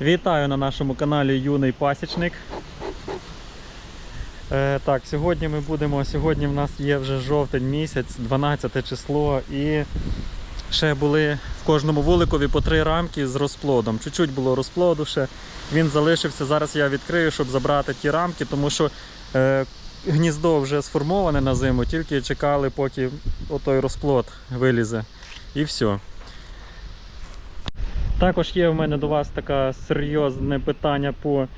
Вітаю на нашому каналі Юний Пасічник. Е, так, сьогодні ми будемо. Сьогодні в нас є вже жовтень місяць, 12 число, і ще були в кожному вуликові по три рамки з розплодом. Чуть-чуть було розплоду ще. Він залишився. Зараз я відкрию, щоб забрати ті рамки, тому що е, гніздо вже сформоване на зиму, тільки чекали, поки отой розплод вилізе. І все. Також є в мене до вас таке серйозне питання по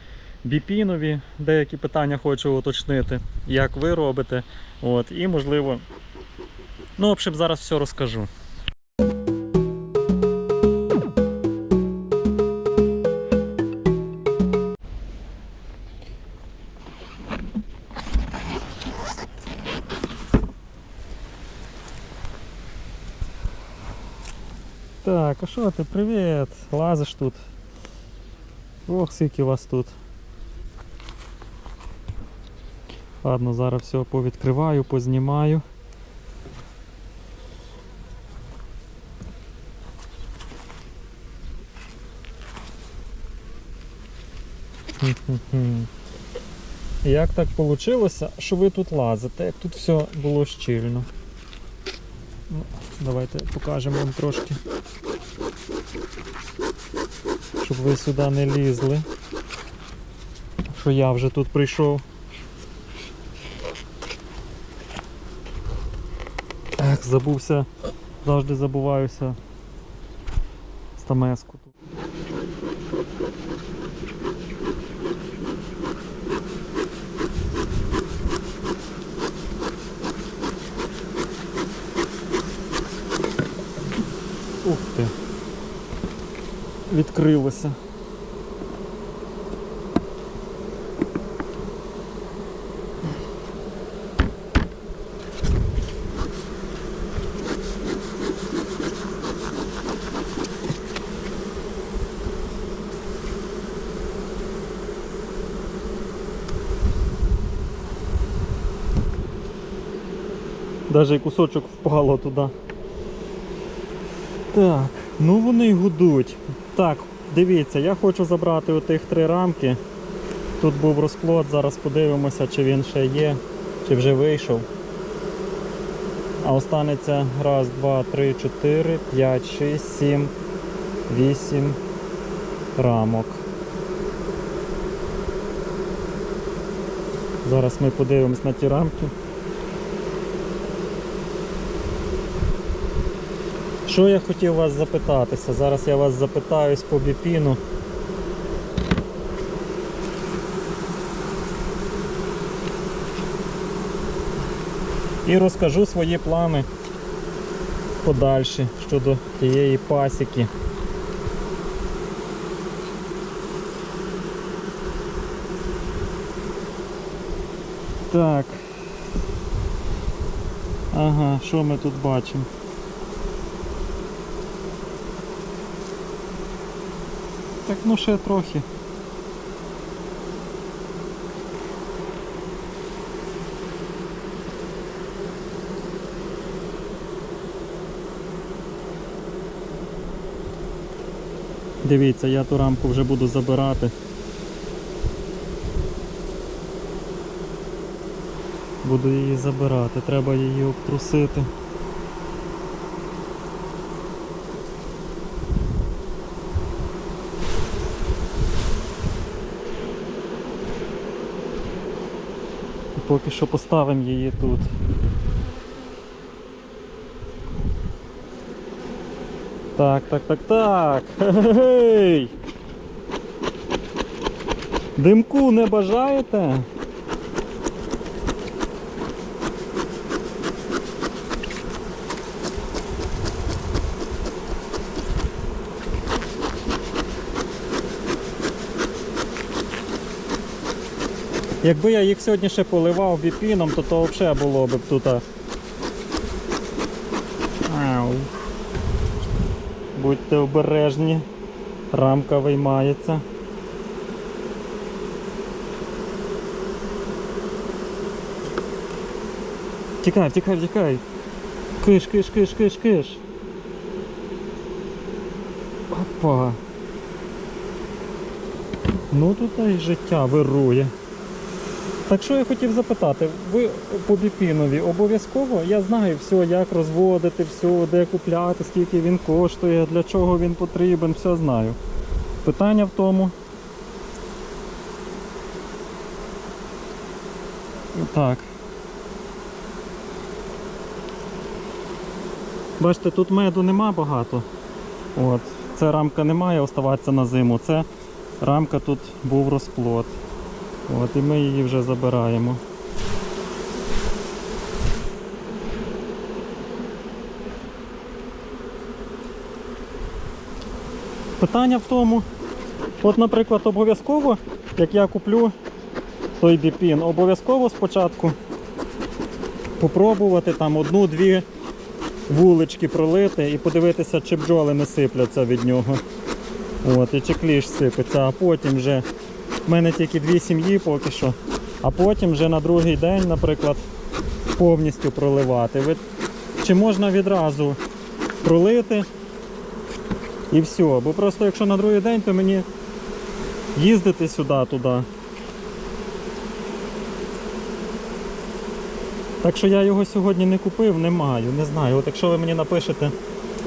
біпінові. Деякі питання хочу уточнити, як ви робите. От, і можливо. Ну, в общем, зараз все розкажу. Так, а що ти? Привіт! Лазиш тут. Ох, скільки вас тут. Ладно, зараз все повідкриваю, познімаю. Як так вийшло, що ви тут лазите, як тут все було щільно. Ну, давайте покажемо вам трошки щоб ви сюди не лізли. Що я вже тут прийшов. Ех, забувся, завжди забуваюся стамеску тут. Ух ти відкрилося. Даже кусочок впало туди. Так, ну вони й гудуть. Так, дивіться, я хочу забрати отих три рамки. Тут був розплод, зараз подивимося, чи він ще є, чи вже вийшов. А останеться раз, два, три, чотири, п'ять, шість, сім, вісім рамок. Зараз ми подивимось на ті рамки. Що я хотів вас запитатися? Зараз я вас запитаюсь по біпіну. І розкажу свої плани подальші щодо тієї пасіки. Так. Ага, що ми тут бачимо? Так ну ще трохи. Дивіться, я ту рамку вже буду забирати. Буду її забирати, треба її обтрусити. Поки що поставимо її тут. Так, так, так, так. Гей! Димку не бажаєте? Якби я їх сьогодні ще поливав біпіном, то то взагалі було б тут. Будьте обережні, рамка виймається. Тікай, тікай, тікай. Киш, киш, киш, киш, киш. Опа. Ну тут і життя вирує. Так що я хотів запитати, ви по біпінові обов'язково? Я знаю все, як розводити, все, де купляти, скільки він коштує, для чого він потрібен, все знаю. Питання в тому. Так. Бачите, тут меду нема багато. От. Ця рамка не має оставатися на зиму. Це рамка тут був розплод. От, і ми її вже забираємо. Питання в тому, от, наприклад, обов'язково, як я куплю той біпін, обов'язково спочатку попробувати там одну-дві вулички пролити і подивитися, чи бджоли не сипляться від нього. От, і чи кліш сипеться, а потім вже в мене тільки дві сім'ї поки що. А потім вже на другий день, наприклад, повністю проливати. Ви- Чи можна відразу пролити і все. Бо просто якщо на другий день, то мені їздити сюди-туди. Так що я його сьогодні не купив, не маю, не знаю. От якщо ви мені напишете,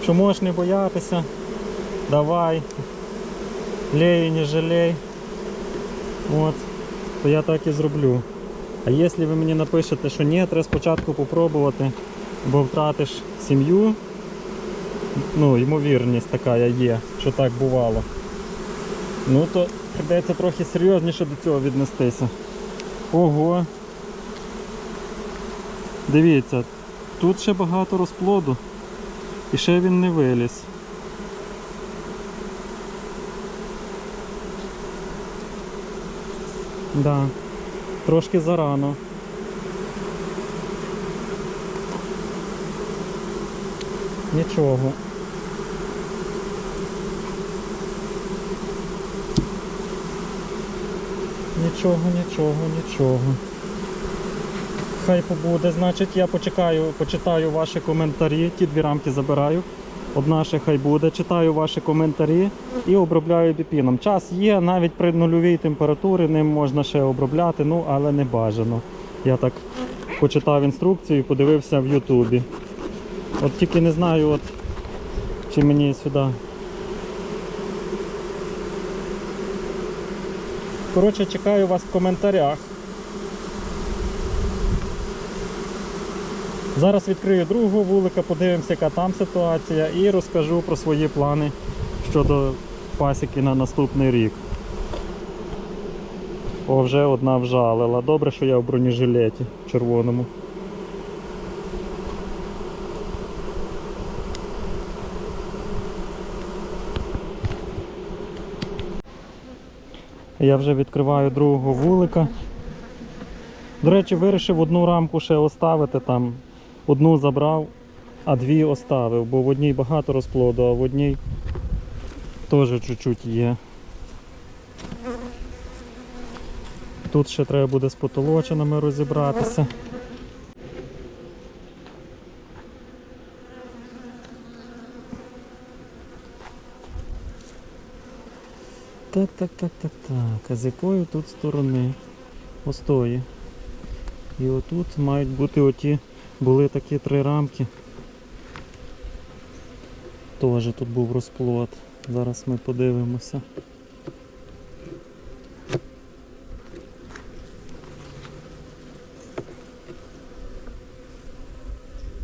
що можеш не боятися, давай, лей, не жалей. От, то я так і зроблю. А якщо ви мені напишете, що ні, треба спочатку попробувати, бо втратиш сім'ю, ну, ймовірність така є, що так бувало. Ну то прийдеться трохи серйозніше до цього віднестися. Ого. Дивіться, тут ще багато розплоду. І ще він не виліз. Да, трошки зарано. Нічого. Нічого, нічого, нічого. Хай побуде, значить я почекаю, почитаю ваші коментарі, ті дві рамки забираю. Одна ще хай буде, читаю ваші коментарі і обробляю біпіном. Час є, навіть при нульовій температурі ним можна ще обробляти, ну але не бажано. Я так почитав інструкцію і подивився в Ютубі. От тільки не знаю, от, чи мені сюди. Коротше, чекаю вас в коментарях. Зараз відкрию другого вулика, подивимося, яка там ситуація, і розкажу про свої плани щодо пасіки на наступний рік. О, вже одна вжалила. Добре, що я в бронежилеті червоному. Я вже відкриваю другого вулика. До речі, вирішив одну рамку ще оставити там. Одну забрав, а дві оставив, бо в одній багато розплоду, а в одній теж чуть-чуть є. Тут ще треба буде з потолочинами розібратися. Так, так, так, так, так. А з якої тут сторони? Остої. І отут мають бути оті, були такі три рамки. Теж тут був розплод. Зараз ми подивимося.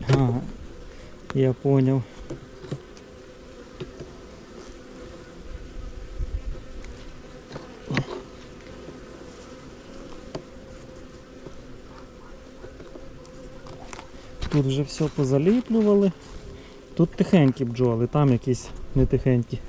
Ага, я понял. Тут вже все позаліплювали. Тут тихенькі бджоли, там якісь не тихенькі.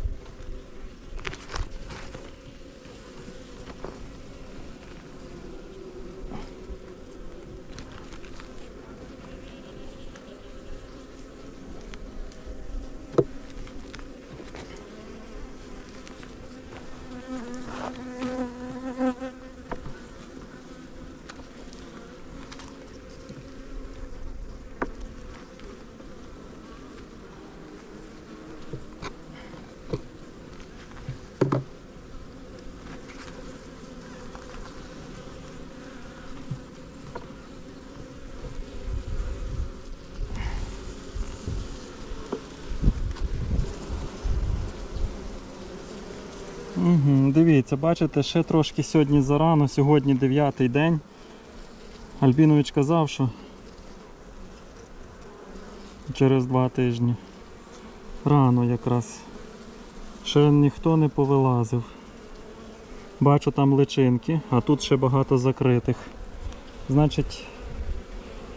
Дивіться, бачите, ще трошки сьогодні зарано, сьогодні 9 день. Альбінович казав, що через два тижні рано якраз. Ще ніхто не повилазив. Бачу там личинки, а тут ще багато закритих. Значить,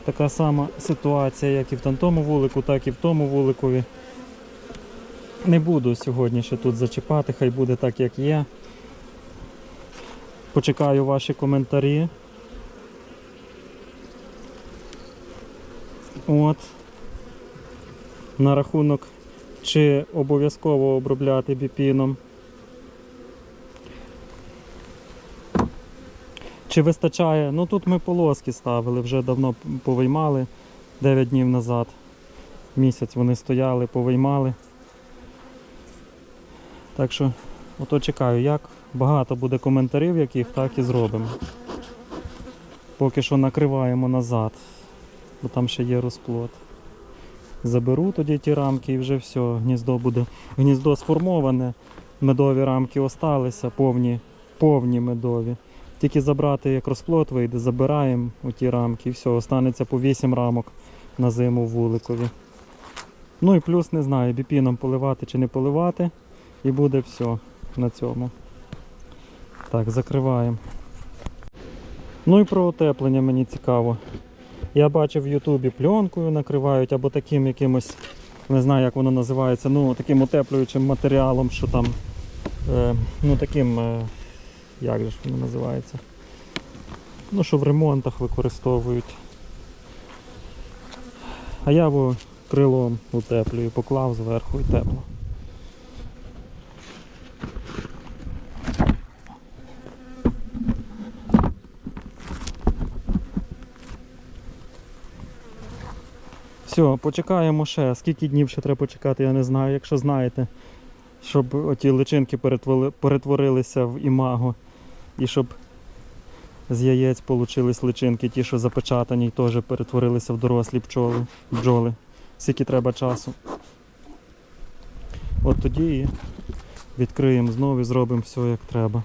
така сама ситуація, як і в тому вулику, так і в тому вуликові. Не буду сьогодні ще тут зачіпати, хай буде так, як є. Почекаю ваші коментарі. От. На рахунок, чи обов'язково обробляти біпіном. Чи вистачає? Ну тут ми полоски ставили, вже давно повиймали 9 днів назад. Місяць вони стояли, повиймали. Так що, ото чекаю, як багато буде коментарів, яких так і зробимо. Поки що накриваємо назад, бо там ще є розплод. Заберу тоді ті рамки і вже все, гніздо буде. Гніздо сформоване, медові рамки осталися, повні, повні медові. Тільки забрати, як розплод вийде, забираємо у ті рамки і все, останеться по 8 рамок на зиму в вуликові. Ну і плюс не знаю, біпіном поливати чи не поливати. І буде все на цьому. Так, закриваємо. Ну і про утеплення мені цікаво. Я бачив в Ютубі пленкою накривають або таким якимось, не знаю як воно називається, ну таким утеплюючим матеріалом, що там, е, ну таким, е, як же ж воно називається? Ну, що в ремонтах використовують. А я його крилом утеплюю, поклав зверху і тепло. Все, почекаємо ще. Скільки днів ще треба почекати, я не знаю. Якщо знаєте, щоб оті личинки перетворилися в імаго і щоб з яєць получились личинки, ті, що запечатані, теж перетворилися в дорослі пчоли, бджоли. Скільки треба часу. От тоді і відкриємо знову і зробимо все як треба.